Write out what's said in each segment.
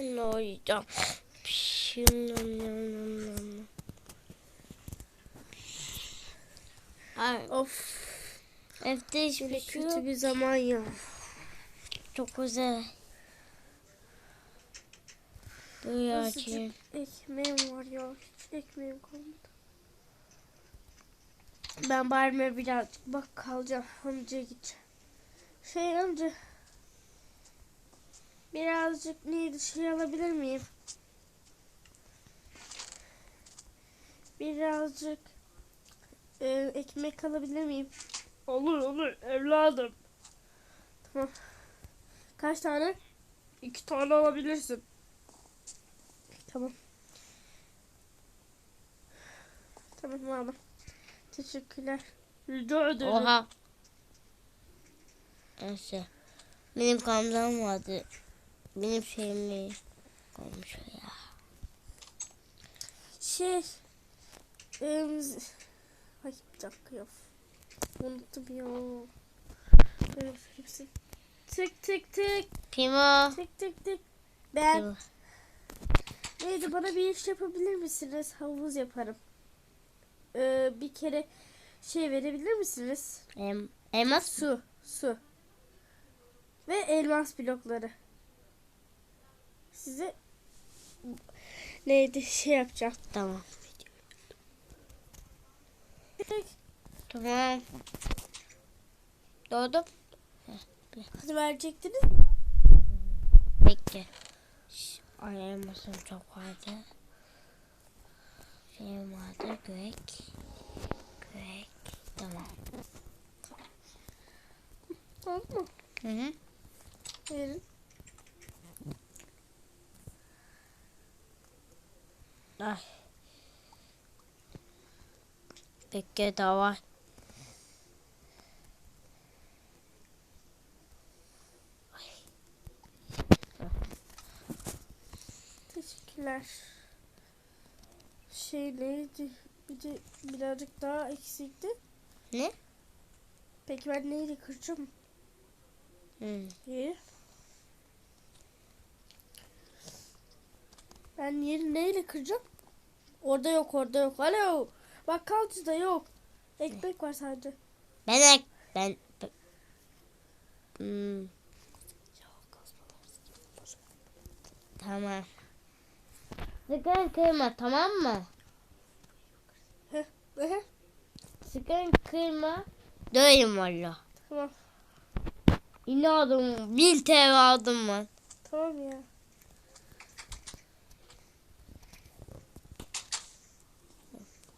Ne oynayacağım? Ay, Of. evde hiçbir şey kötü bir zaman ya. Çok güzel. Böyle açayım. ekmeğim var ya. Hiç ekmeğim kalmadı. Ben bari birazcık bak kalacağım. Amcaya gideceğim. Şey amca. Birazcık neydi şey alabilir miyim? Birazcık e, ekmek alabilir miyim? Olur olur evladım. Tamam. Kaç tane? İki tane alabilirsin. Tamam. Tamam aldım. Teşekkürler. Rica ederim. Oha. Neyse. Benim kamzam vardı. Benim şeyimi koymuş ya. Şey. em, ay bir dakika ya. Unuttum ya. Böyle hepsi. Tık tık tık. Kim o? Tık tık tık. Ben. Kim? Neydi bana bir iş yapabilir misiniz? Havuz yaparım. Ee, bir kere şey verebilir misiniz? Em, elmas? Su. Su. Ve elmas blokları. Size neydi şey yapacağım. Tamam. Tamam. Doğdum. Hadi verecektiniz. Bekle. Şş, Ay elmasım çok vardı. Şeyim vardı. Gök. Gök. Tamam. Tamam mı? Hı hı. Verin. Ay. Bekle daha var. Teşekkürler. Şey neydi? Bir de birazcık daha eksikti. Ne? Peki ben neyle kıracağım? Hı. Yeri. Ben yeri neyle kıracağım? Orada yok orada yok. Alo. Bakkalcıda yok. Ekmek var sadece. Ben ek, ben, ben- Hmm, tamam. Sıkın kırma tamam mı? Sıkın kırma. Döveyim valla. Tamam. Yine aldım. Bir TL aldım ben. Tamam ya.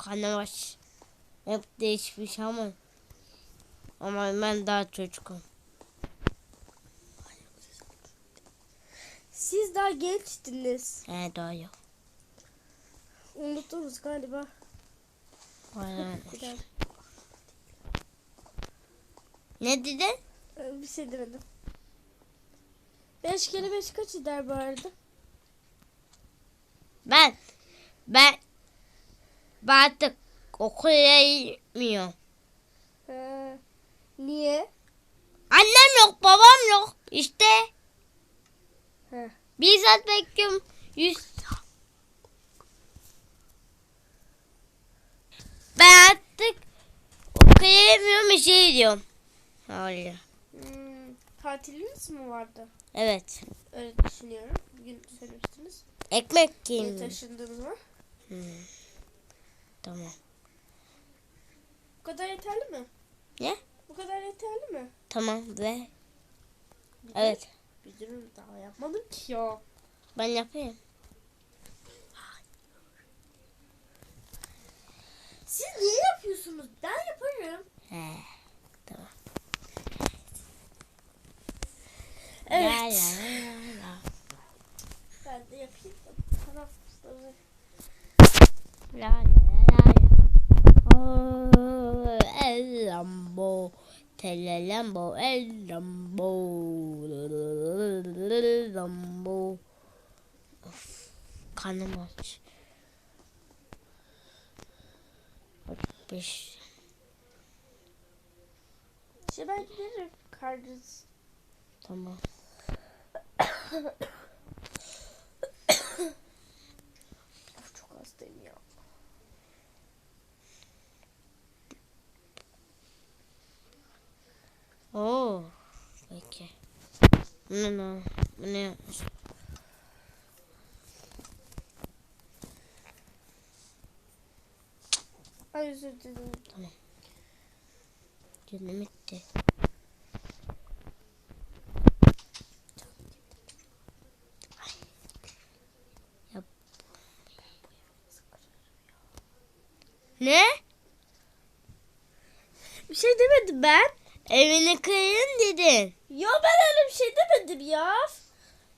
Karnım aç. Hep değişmiş ama. Ama ben daha çocukum. Siz daha gençtiniz. He doğru. Unuttunuz galiba. Aynen. Ne dedin? Ee, Bir şey demedim. Beş kere beş kaç eder bu arada? Ben ben ben artık okula gitmiyorum. Ee, niye? Annem yok, babam yok. İşte He. bir saat bekliyorum. Yüz... Ben artık okula gitmiyorum, işe gidiyorum. Öyle. Hmm, tatiliniz mi vardı? Evet. Öyle düşünüyorum. Bugün söylemiştiniz. Ekmek yiyeyim. taşındınız mı? Hmm. Tamam. Bu kadar yeterli mi? Ne? Bu kadar yeterli mi? Tamam ve Bir evet Bir durun daha yapmadım ki ya. ben yapayım. Siz niye yapıyorsunuz? Ben yaparım. He. Tamam. Evet. La la la la. Ben de yapayım da tarafları. La la la el lambo. Tele lambo, el lambo. Lambo. Of, karnım aç. Beş. İşte ben giderim. Karnınız. Tamam. Oo. Peki. Ne? Bu ne yapmış? Ay özür dilerim. Canım bitti. Yap. Ne? Bir şey demedim ben. Evini kırın dedin. Ya ben öyle bir şey demedim ya.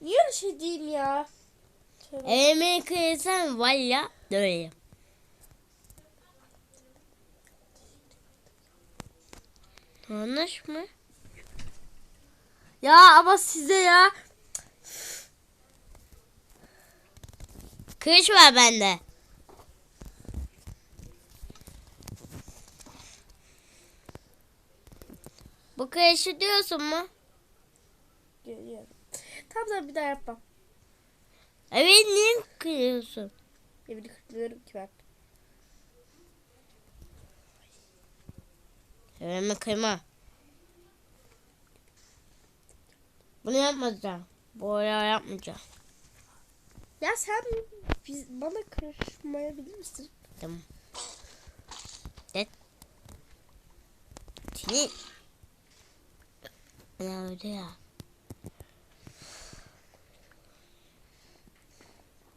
Niye öyle şey diyeyim ya? Tövbe. Evimi kırırsan var ya döverim. Yanlış mı? Ya ama size ya. Kılıç var bende. Bu kılıçı diyorsun mu? Görüyorum. Tamam tamam bir daha yapmam. Evet niye kırıyorsun? Evini kırmıyorum ki ben. Evimi kırma. Bunu yapmayacağım. Bu oyağı yapmayacağım. Ya sen biz, bana karışmayabilir misin? Tamam. Det. Seni. Ya öyle ya.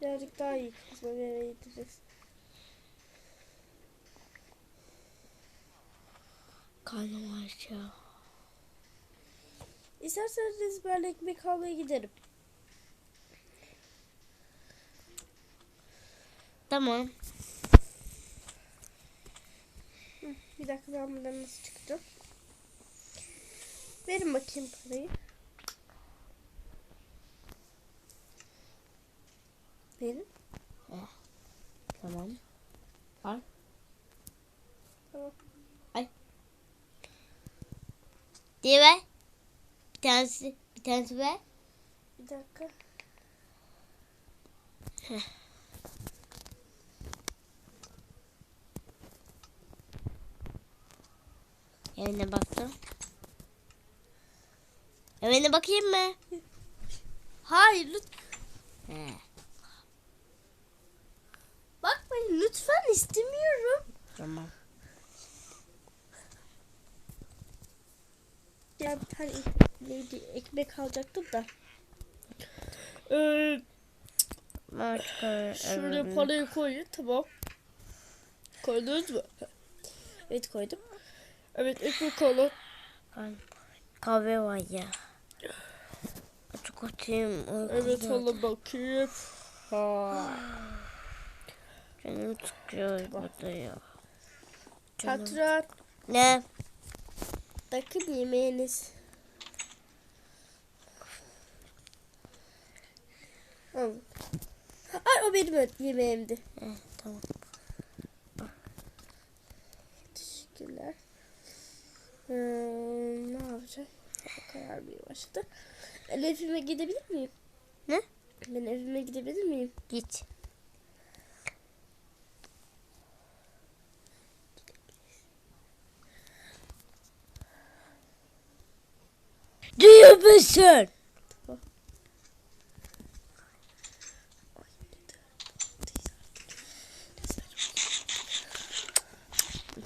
Birazcık daha iyi kızma nereye gideceğiz. Karnım aç ya. İsterseniz böyle ekmek almaya giderim. Tamam. Hı, bir dakika ben buradan nasıl çıkacağım? Verin bakayım parayı. Verin. Tamam. Al. Tamam. Diye ver. Bir tanesi, bir tanesi ver. Bir dakika. Evine baktım. Evine bakayım mı? Hayır lütfen. Bakmayın lütfen istemiyorum. Tamam. Ya bir tane neydi ekmek alacaktım da. Ee, şuraya parayı koyun tamam. Koydunuz mu? Evet koydum. Evet ekmek alın. Kahve var ya. Açık atayım. Evet alın bakayım. Ha. Canım çıkıyor burada ya. Canım. Patron Ne? bakın yemeğiniz. Alın. Ay o benim yemeğimdi. He, tamam. Teşekkürler. Ee, ne yapacağım? Karar bir başladı. Ben evime gidebilir miyim? Ne? Ben evime gidebilir miyim? Git. Duyuyor musun?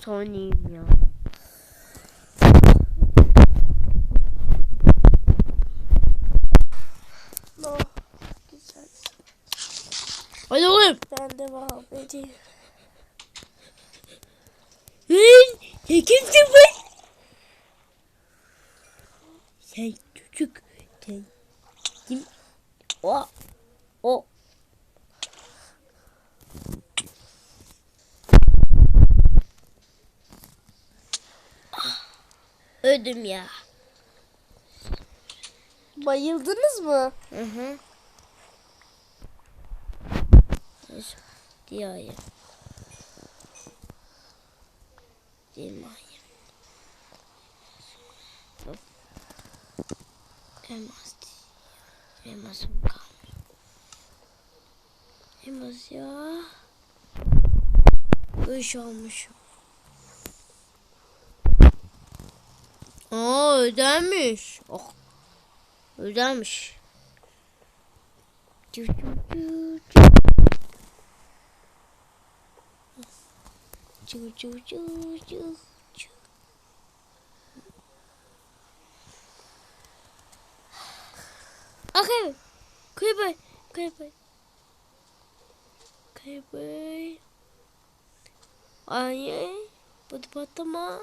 Sonrayım ya. Oh, güzel. Hadi oğlum. Ben devam edeyim. Lan sen kimsin bu? Sen çocuk. Sen kim? O. O. Ödüm ya. Bayıldınız mı? Hı hı. Diyorum. Hop. Elmas. Elmasım kalmıyor. Elmas ya. Üç olmuşum. Aa ödenmiş. Oh. Ödenmiş. Cıv, Cıv, cıv, cıv, cıv, cıv. Okay. Kuya boy. Kuya boy. Ay. Pati patlama.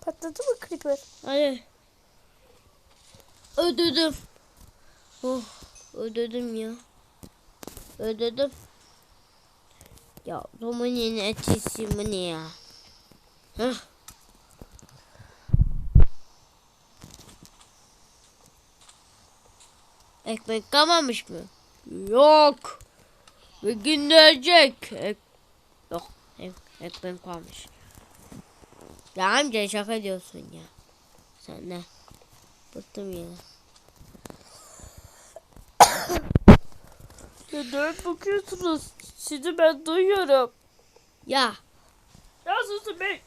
Patladı mı creeper? Hayır. Ödedim. Oh, ödedim ya. Ödedim. Ya domatesin etisi mi ne ya? Hah. Ekmek kalmamış mı? Yok. Bir gün gelecek. Ek... Yok. Ek... Ekmek kalmış. Ya amca şaka diyorsun ya. Sen ne? Bıktım ya. Neden bakıyorsunuz? Sizi ben duyuyorum. Ya. Ya susun be.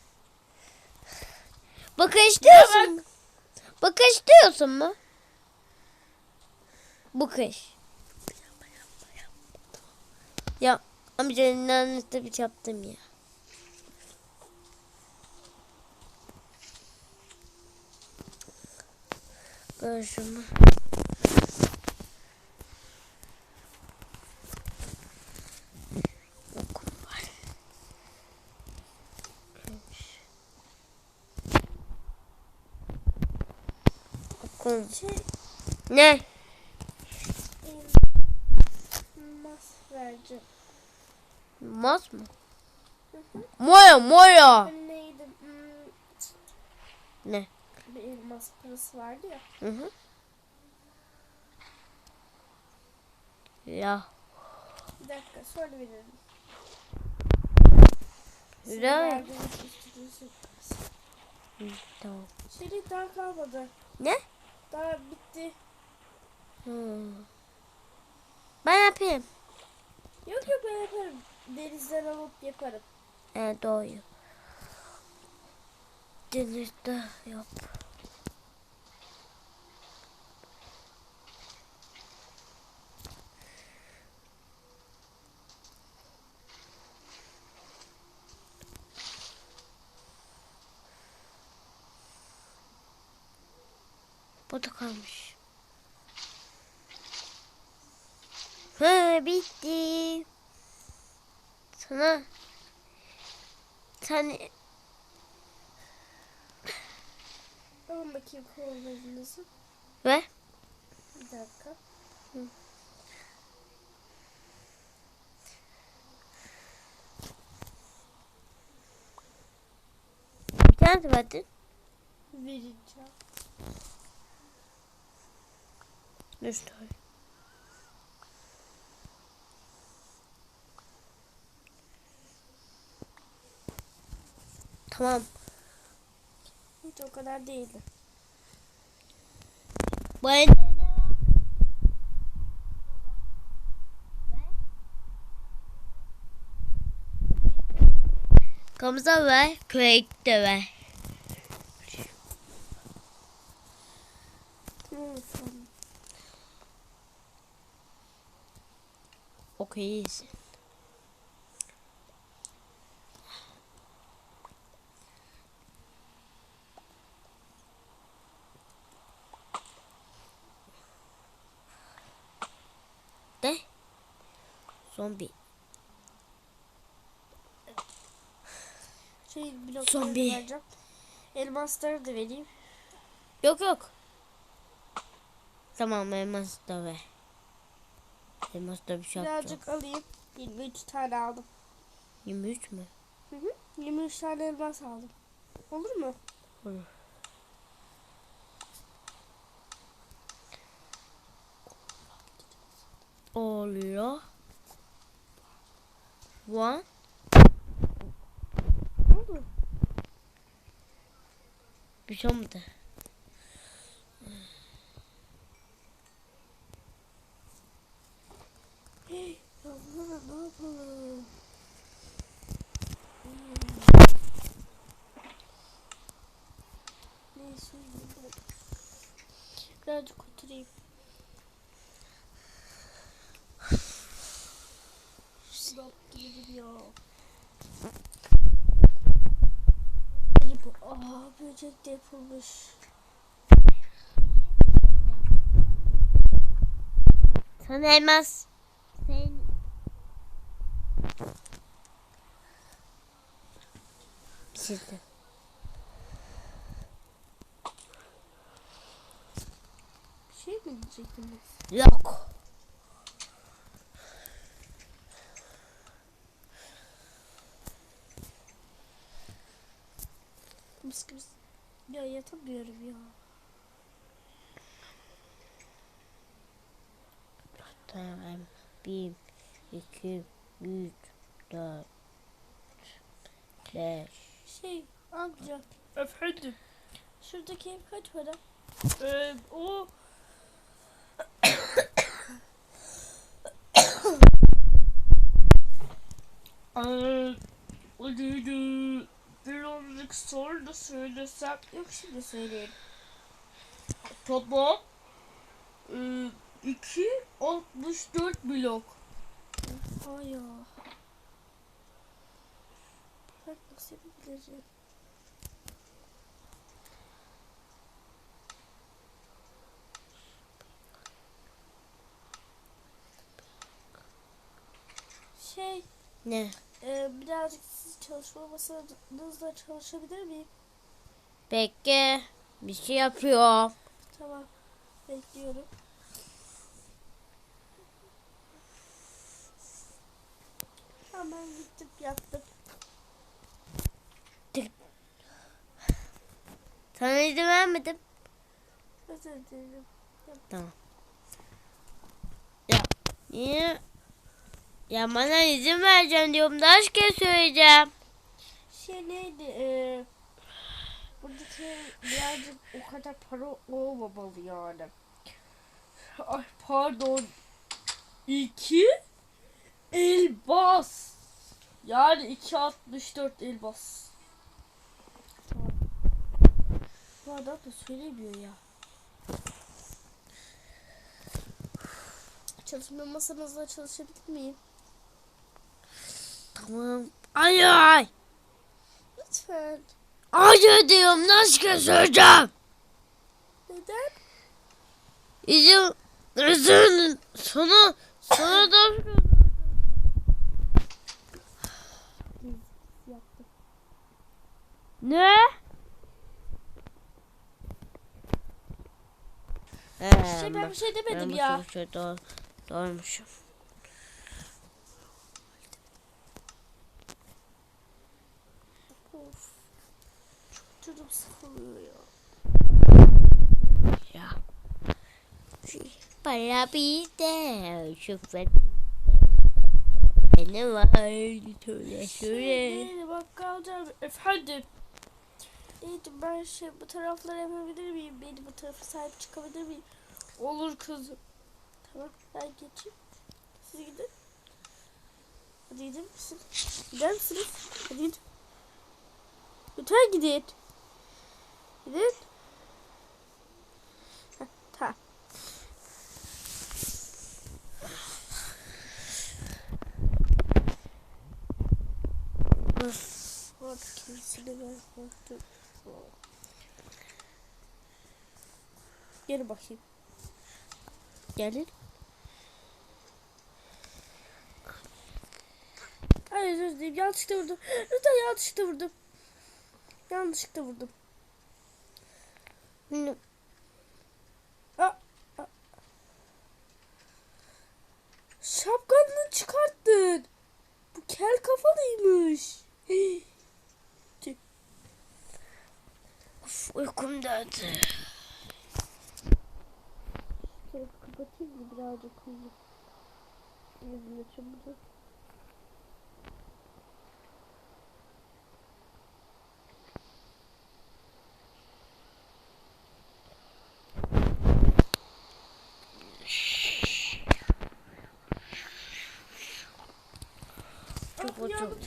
Bakış diyorsun mu? Bakış diyorsun mu? Bakış. Ya amcanın annesi bir yaptım ya. Görüşüm. Şey, Ne? mas vereceğim. Mas mı? Moya moya. Neydi? Hmm, Ne? bir elmas parası vardı ya. Hı hı. Ya. Bir dakika Güzel. verdiğiniz üstünüzü. Hı, Tamam. Daha kalmadı. Ne? Daha bitti. Hı. Ben yapayım. Yok yok ben yaparım. Denizden alıp yaparım. Evet doğru. Denizde yap. Bu da kalmış. Hı bitti. Sana sen Alın bakayım kollarınızı. ve Bir dakika. bir tane verdin. Vereceğim. Üç Tamam. Hiç o kadar değildi. Elde Kamza ver, kürek de ver. Tamam. Okey. De. Zombi. Şey blokları Zombi. vereceğim. Elmasları da vereyim. Yok yok. Tamam elmas da ver. Elmas da bir şey. Birazcık alayım. 23 tane aldım. 23 mü? Hı hı. 23 tane elmas aldım. Olur mu? Olur. Oluyor. One. Ne oldu? Bir şey olmadı. Hey, ya ne yapalım? Neyse. Birazcık oturayım. Sınav değilim ya. Bu- Aa de yapılmış. Sana elmas. Sen... Sizde. Bir şey mi diyecektiniz? Yok. Mis gibi. Ya yatamıyorum ya. Tamam. Bir, iki, üç, dört, beş. Şey amca Efendim, şuradaki ev kaç para? e, o Eee, Birazcık sonra da söylesem. Yok şimdi söyleyeyim. Tamam. Eee, 2, 64 blok. Ay ya. Ben nasıl bileceğim? Şey, Ne? E, birazcık siz çalışma masanızda çalışabilir miyim? Bekle. Bir şey yapıyorum. Tamam, bekliyorum. Hemen gittim yaptım. Sana izin vermedim. Özür dilerim. Niye? Ya bana izin vereceğim diyorum. Daha kez söyleyeceğim. Şey neydi? E, buradaki birazcık o kadar para olmamalı yani. Ay pardon. 2 elbas. Yani 264 elbas. Bu adam da söylemiyor ya. Çalışma masanızda çalışabilir miyim? Tamam. Ay ay. Lütfen. Hayır diyorum. Nasıl kez söyleyeceğim? Neden? İzin, izin, sana, sana da Yaptım. Ne? Şey ben bir şey demedim ya. Şey, doğru, doğrumuşum. Of. Çok canım sıkılıyor ya. Ya. Para bizde. Şoför ne var? Söyle söyle. bakkalcam. Efendim, Neydi ben şey bu tarafları yapabilir miyim? Beni bu tarafa sahip çıkabilir miyim? olur kızım. Tamam ben geçeyim. Siz gidin. Hadi gider misin? Gider misiniz? Hadi gidin. Lütfen gidin. Gidin. Tamam. Bak kimisini ben korktum. Gel bakayım. Gelin. Ay özür dilerim yanlışlıkla vurdum. Lütfen yanlışlıkla vurdum. Yanlışlıkla vurdum. Şapkanını çıkarttın. Bu kel kafalıymış. Of, uykum geldi. Şöyle kapatayım mı birazcık uyuyayım. Yüzümü çabuk.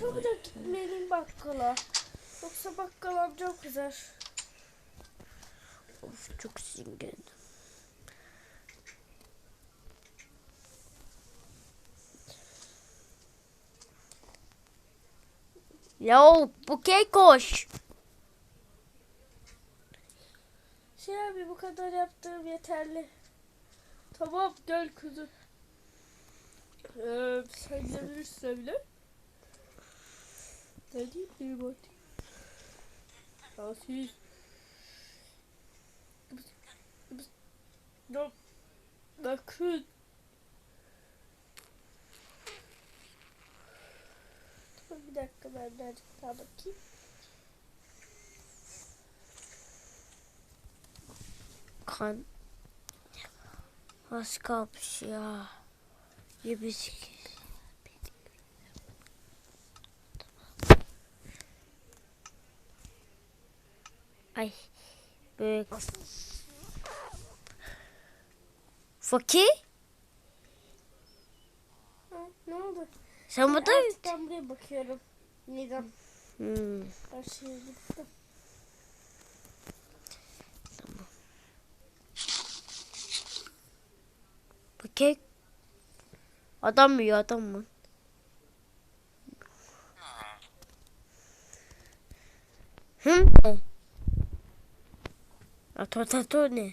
Çabucak gitmeliyim bakkala. Yoksa bakkal amcam kızar. Of çok sinirlendim. Ya bu koş. Şey abi bu kadar yaptığım yeterli. Tamam gel kızım. Ee, sen de bile. Ne diyeyim bakayım. Ya siz. Ya bakın. Bir dakika ben birazcık daha bakayım. Kan. Az kalmış ya. Yedi Ay. Büyük. Fakir. Ha, ne oldu? Sen burada Artık ben buraya bakıyorum. Neden? Hmm. Her şey gitti. Fakir. Adam mı ya adam mı? Hı? Ato tato ne?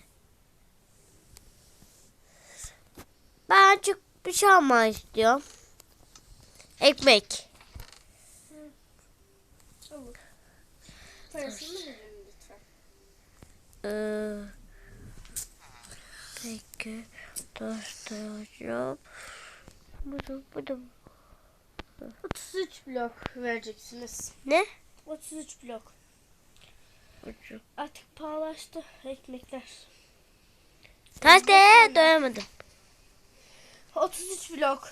Ben çok bir şey almak istiyorum. Ekmek. Olur. Parasını verin lütfen. Ee, peki. Dostacığım. Budur budur. 33 blok vereceksiniz. Ne? 33 blok. Budur. Artık pahalaştı ekmekler. Tahtaya doyamadım. 33 blok.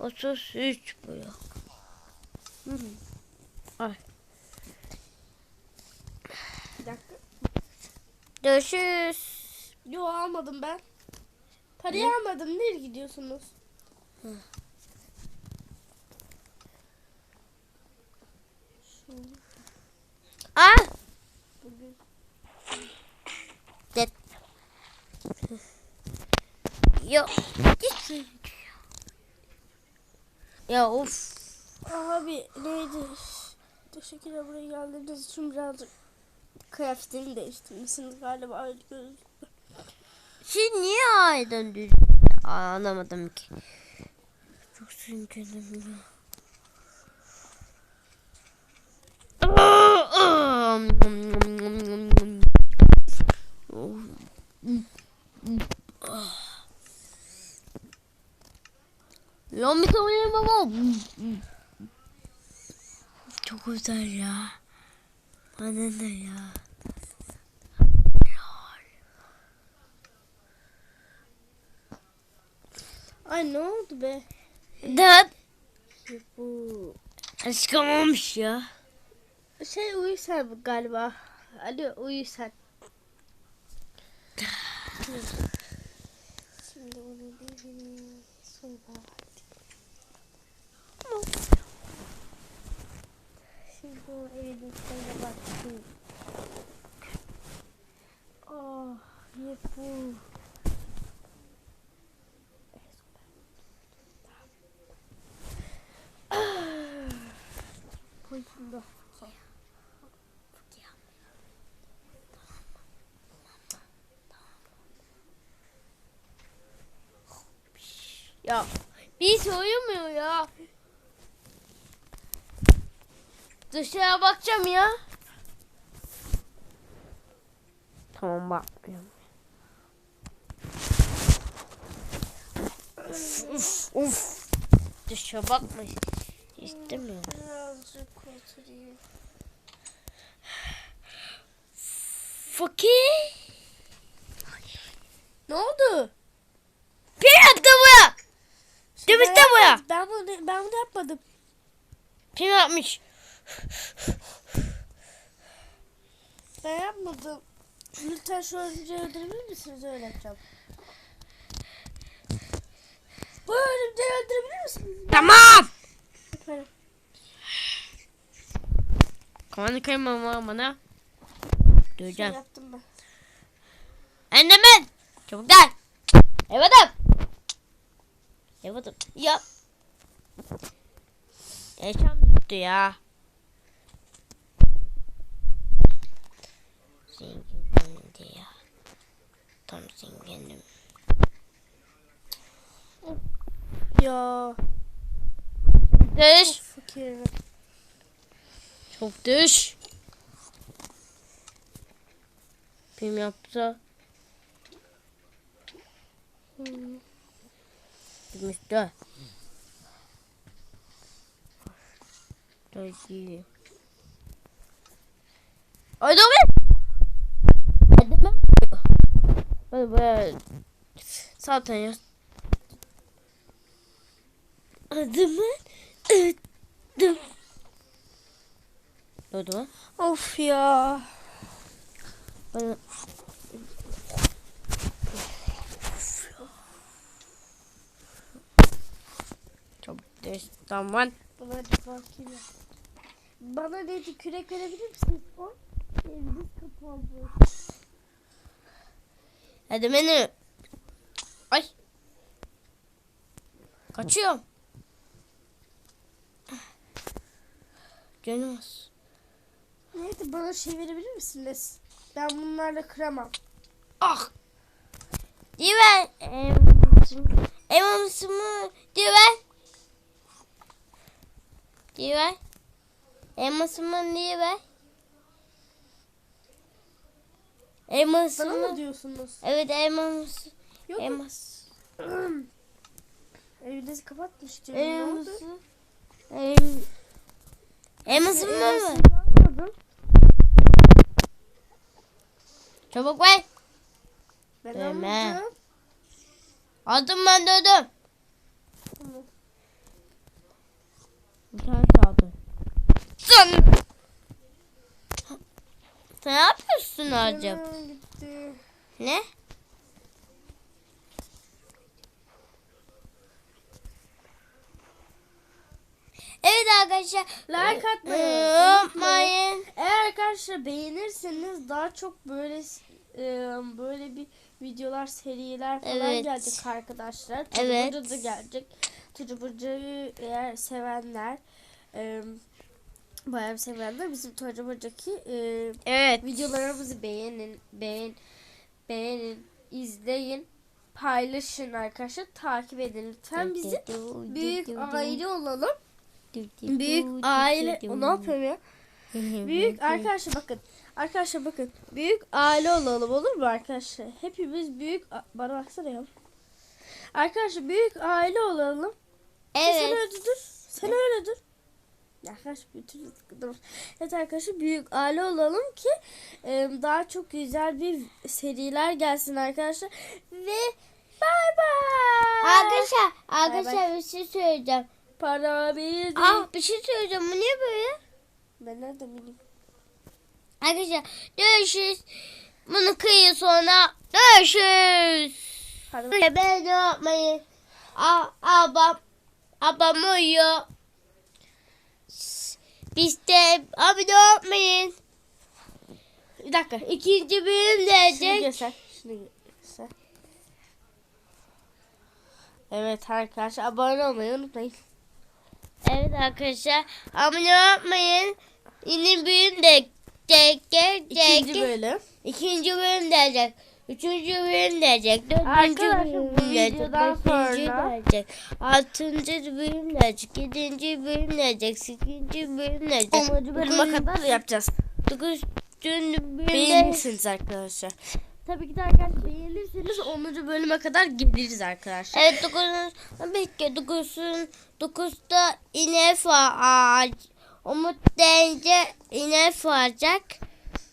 33 bu ya. Ay. Bir dakika. Görüşürüz. Yo almadım ben. Parayı almadım. Nereye gidiyorsunuz? Al. Bugün. Yok. Git. Ya of. Abi neydi? Teşekkürler buraya geldiğiniz için birazcık kıyafetini değiştirmişsiniz galiba öyle gözüküyor. Siz niye aydan düz? Aa, anlamadım ki. Çok sinirlendim ya. Ya bir tane baba. Çok güzel ya. Bana ne ya? Ay ne oldu be? Dad. Bu Aşkım olmuş ya. şey uyu sen bu galiba. Ali uyu sen. Şimdi onu bir sonra Şimdi o evin içine baktım. Oh, ne bu? Koyun Ya bir şey uyumuyor ya. Dışarı bakacağım ya. Tamam bakmıyorum. Uf uf. Dışarı bakma istemiyorum. Birazcık oturayım. Fakir. Ne oldu? Bir yaptı bu ya. Temizle Ben bu ya. yapmadım. Ben bunu, ben bunu yapmadım. Kim yapmış? Ben yapmadım. Lütfen şu örümceği öldürebilir misiniz? Öyle yapacağım. Bu örümceği öldürebilir misiniz? Tamam. Lütfen. Kafanı kırma bana. Şey Döveceğim. yaptım ben. Enderman. Çabuk gel. Evladım. Evladım. Ya. Yaşam bitti ya. Zenginlendi ya. Tam zenginim. Ya. Düş. Çok düş. Kim yaptı? Gümüştü. Dördü. Hadi be. Hadi be. Hadi be. Zaten ya. Adımı öttüm. Oldu mu? Of ya. Bana... Çok destan var. Bana bakayım. Bana dedi kürek verebilir misiniz? O evimiz kapandı. Hadi beni. Ay. Kaçıyorum. Canım az. Neydi bana şey verebilir misiniz? Ben bunlarla kıramam. Ah. Diver. Elmasımı diver. Diver. Elmasımı diver. Bana mı diyorsunuz? Evet elmas. Yok. Elmas. Evinizi kapatmıştım. Ne oldu? Elması. Em, Elmasımı mı? Almadım. Çabuk ver. Ben Deme. almadım. Aldım ben dördüm. Tamam. Bir tane kaldı. Sen. Sen ne yapıyorsun acaba? Ne? Evet arkadaşlar. Like atmayı Ee, unutmayın. unutmayın. Eğer arkadaşlar beğenirseniz daha çok böyle e, böyle bir videolar, seriler falan Evet. gelecek arkadaşlar. Evet. Tucu da gelecek. Tucu Burcu'yu eğer sevenler bayağı sevenler bizim Tucu Burcu'daki e, Evet. videolarımızı beğenin, beğen, beğenin, izleyin, paylaşın arkadaşlar, takip edin lütfen bizi. Büyük aile olalım. Büyük aile. O ne yapıyorum ya? Büyük arkadaşlar bakın. Arkadaşlar bakın. Büyük aile olalım olur mu arkadaşlar? Hepimiz büyük bana baksana ya. Arkadaşlar büyük aile olalım. Sen Evet. öyle dur. Sen öyle dur. Arkadaşlar bütün dur. Evet arkadaşlar büyük aile olalım ki e, daha çok güzel bir seriler gelsin arkadaşlar. Ve bay bay. Arkadaşlar, arkadaşlar bir şey söyleyeceğim. Para bir Ah bir şey söyleyeceğim. Bu niye böyle? Ben nereden bileyim? Arkadaşlar görüşürüz. Bunu kıyı sonra görüşürüz. Para Ben ne yapmayın? A abam abam uyuyor. Biz de abi ne yapmayın? Bir dakika. İkinci bölüm Şunu gelecek. göster. Şunu göster. Evet arkadaşlar abone olmayı unutmayın. Evet arkadaşlar abone olmayın. Yeni bölüm de gelecek. İkinci bölüm. İkinci bölüm gelecek. Üçüncü bölüm gelecek. Dördüncü bölüm gelecek. Beşinci gelecek. Altıncı bölüm gelecek. Yedinci bölüm gelecek. Sekizinci bölüm gelecek. Onuncu bölüme kadar yapacağız. Dokuzuncu bölümde. Beğenirsiniz arkadaşlar. Tabii ki de arkadaşlar beğenirseniz 10. bölüme kadar geliriz arkadaşlar. Evet dokuzun. Bekle dokuzun. Dokuzda inek var ağaç. Umut deyince inek varacak.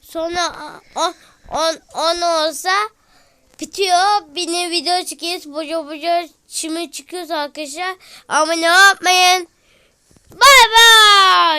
Sonra on, on, on olsa bitiyor. Bir video çıkıyoruz. Boca boca şimdi çıkıyoruz arkadaşlar. Ama ne yapmayın. Bay bay.